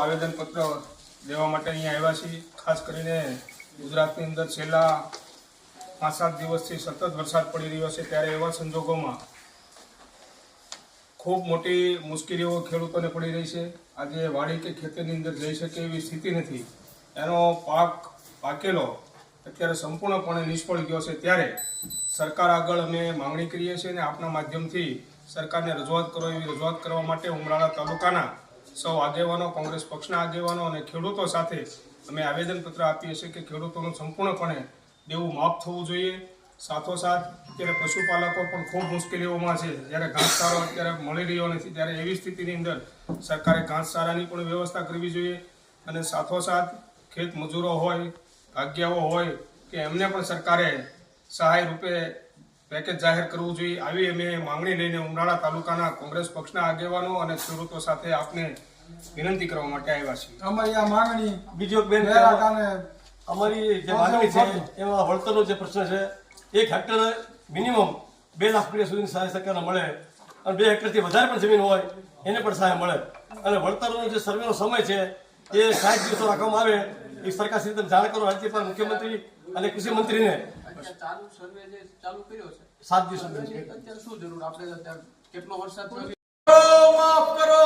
આવેદનપત્ર લેવા માટે અહીંયા આવ્યા છીએ. ખાસ કરીને ગુજરાતની અંદર છેલ્લા પાંચ સાત દિવસથી સતત વરસાદ પડી રહ્યો છે ત્યારે એવા સંજોગોમાં ખૂબ મોટી મુશ્કેલીઓ ખેડૂતોને પડી રહી છે. આજે વાડી કે ખેતીની અંદર જઈ શકે એવી સ્થિતિ નથી. એનો પાક પાકેલો અત્યારે સંપૂર્ણપણે નિષ્ફળ ગયો છે. ત્યારે સરકાર આગળ અમે માંગણી કરીએ છીએ અને આપના માધ્યમથી સરકારને રજૂઆત કરો એવી રજૂઆત કરવા માટે ઉમરાળા તાલુકાના સૌ આગેવાનો, કોંગ્રેસ પક્ષના આગેવાનો અને ખેડૂતો સાથે અમે આવેદનપત્ર આપીએ છીએ કે ખેડૂતોનું સંપૂર્ણપણે દેવું માફ થવું જોઈએ. સાથોસાથ અત્યારે પશુપાલકો પણ ખૂબ મુશ્કેલીઓમાં છે. જ્યારે ઘાસચારો અત્યારે મળી રહ્યો નથી, ત્યારે એવી સ્થિતિની અંદર સરકારે ઘાસચારાની પણ વ્યવસ્થા કરવી જોઈએ. અને સાથોસાથ ખેત મજૂરો હોય, ભાગ્યાઓ હોય, કે એમને પણ સરકારે સહાય રૂપે પેકેજ જાહેર કરવું જોઈએ. આવી અમે માંગણી લઈને ઉમરાળા તાલુકાના કોંગ્રેસ પક્ષના આગેવાનો અને ખેડૂતો સાથે આપને વિનંતી કરવા માટે આવ્યા છીએ. અમારી આ માંગણી બીજો બેન અમારી જે માંગણી છે એમાં વળતરનો જે પ્રશ્ન છે એક હેક્ટર મિનિમમ બે લાખ રૂપિયા સુધીની સહાય સરકારને મળે અને બે હેક્ટરથી વધારે પણ જમીન હોય એને પણ સહાય મળે. અને વળતરનો જે સર્વેનો સમય છે એ સાઠ દિવસો રાખવામાં આવે. એ સરકાર શ્રી તમે જાણ કરો રાજ્યપાલ મુખ્યમંત્રી અને કૃષિ મંત્રીને. ચાલુ સર્વે જે ચાલુ કર્યો છે? સાત દિવસો અત્યારે શું જરૂર? આપણે અત્યારે કેટલો વરસાદ માફ કરો.